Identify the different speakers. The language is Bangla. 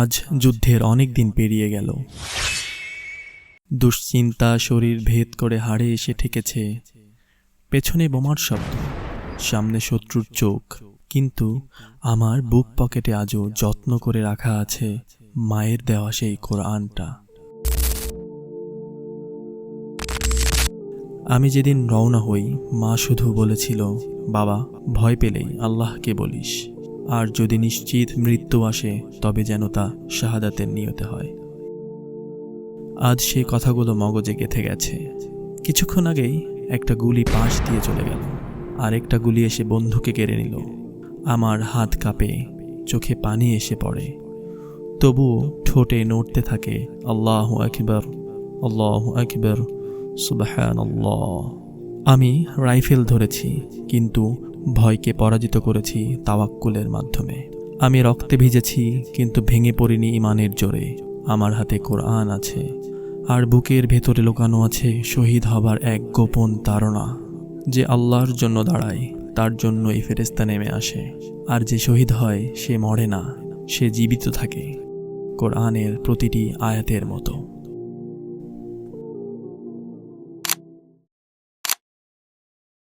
Speaker 1: আজ যুদ্ধের অনেক দিন পেরিয়ে গেল। দুশ্চিন্তা শরীর ভেদ করে হাড়ে এসে ঠেকেছে। পেছনে বোমার শব্দ, সামনে শত্রুর চোখ, কিন্তু আমার বুক পকেটে আজও যত্ন করে রাখা আছে মায়ের দেওয়া সেই কোরআনটা। আমি যেদিন রওনা হই, মা শুধু বলেছিল, বাবা, ভয় পেলেই আল্লাহকে বলিস। আর যদি নিশ্চিত মৃত্যু আসে, তবে যেন তা শাহাদাতের নিয়তে হয়। আজ সে কথাগুলো মগজে গেথে গেছে। কিছুক্ষণ আগেই একটা গুলি পাশ দিয়ে চলে গেল। আরেকটা গুলি এসে বন্ধুকে কেড়ে নিল। আমার হাত কাঁপে, চোখে পানি এসে পড়ে। তবুও ঠোঁটে নড়তে থাকে, আল্লাহ আকবর আল্লাহ আকবর সুবাহান আমি রাইফেল ধরেছি, কিন্তু ভয়কে পরাজিত করেছি তাওয়াক্কুলের মাধ্যমে। আমি রক্তে ভিজেছি, কিন্তু ভেঙে পড়িনি ইমানের জোরে। আমার হাতে কোরআন আছে, আর বুকের ভেতরে লুকানো আছে শহীদ হবার এক গোপন তাড়না যে আল্লাহর জন্য দাঁড়ায়, তার জন্য এই ফেরেস্তা নেমে আসে। আর যে শহীদ হয়, সে মরে না, সে জীবিত থাকে। কোরআনের প্রতিটি আয়াতের মতো।